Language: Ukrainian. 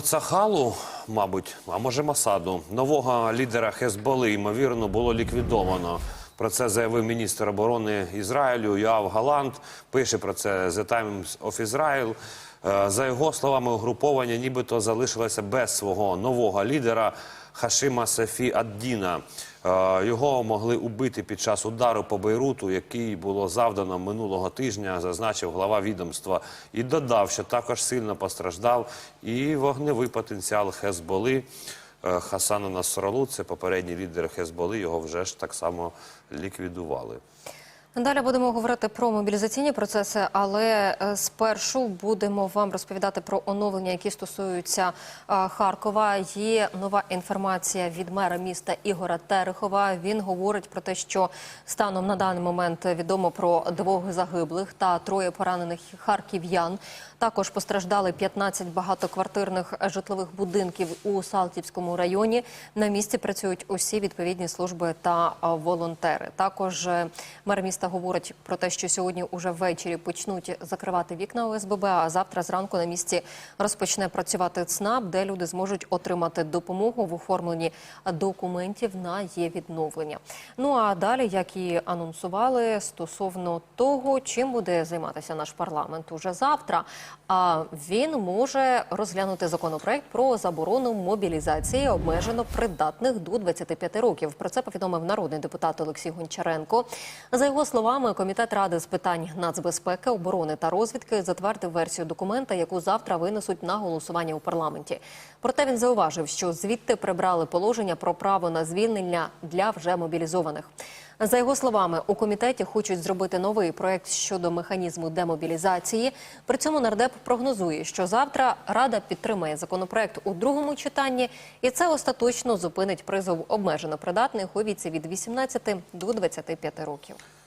Цахалу, мабуть, а може Масаду, нового лідера Хезболи, ймовірно, було ліквідовано. Про це заявив міністр оборони Ізраїлю Йоав Галант. Пише про це The Times of Israel. Е, За його словами, угруповання нібито залишилося без свого нового лідера Хашима Сафі Аддіна. Е, Його могли убити під час удару по Бейруту, який було завдано минулого тижня, зазначив глава відомства, і додав, що також сильно постраждав і вогневий потенціал Хезболи. Е, Хасана Насралу, це попередній лідер Хезболи, його вже ж так само ліквідували. Далі будемо говорити про мобілізаційні процеси, але е, спершу будемо вам розповідати про оновлення, які стосуються е, Харкова. Є нова інформація від мера міста Ігора Терехова. Він говорить про те, що станом на даний момент відомо про двох загиблих та троє поранених харків'ян. Також постраждали 15 багатоквартирних житлових будинків у Салтівському районі. На місці працюють усі відповідні служби та волонтери. Також е, мер міста говорить про те, що сьогодні уже ввечері почнуть закривати вікна ОСББ, а завтра зранку на місці розпочне працювати ЦНАП, де люди зможуть отримати допомогу в оформленні документів на є відновлення. Ну а далі, як і анонсували, стосовно того, чим буде займатися наш парламент уже завтра. А він може розглянути законопроект про заборону мобілізації обмежено придатних до 25 років. Про це повідомив народний депутат Олексій Гончаренко. За його словами, комітет ради з питань нацбезпеки, оборони та розвідки затвердив версію документа, яку завтра винесуть на голосування у парламенті. Проте він зауважив, що звідти прибрали положення про право на звільнення для вже мобілізованих. За його словами, у комітеті хочуть зробити новий проект щодо механізму демобілізації. При цьому нардеп прогнозує, що завтра рада підтримає законопроект у другому читанні, і це остаточно зупинить призов обмежено придатних у віці від 18 до 25 років.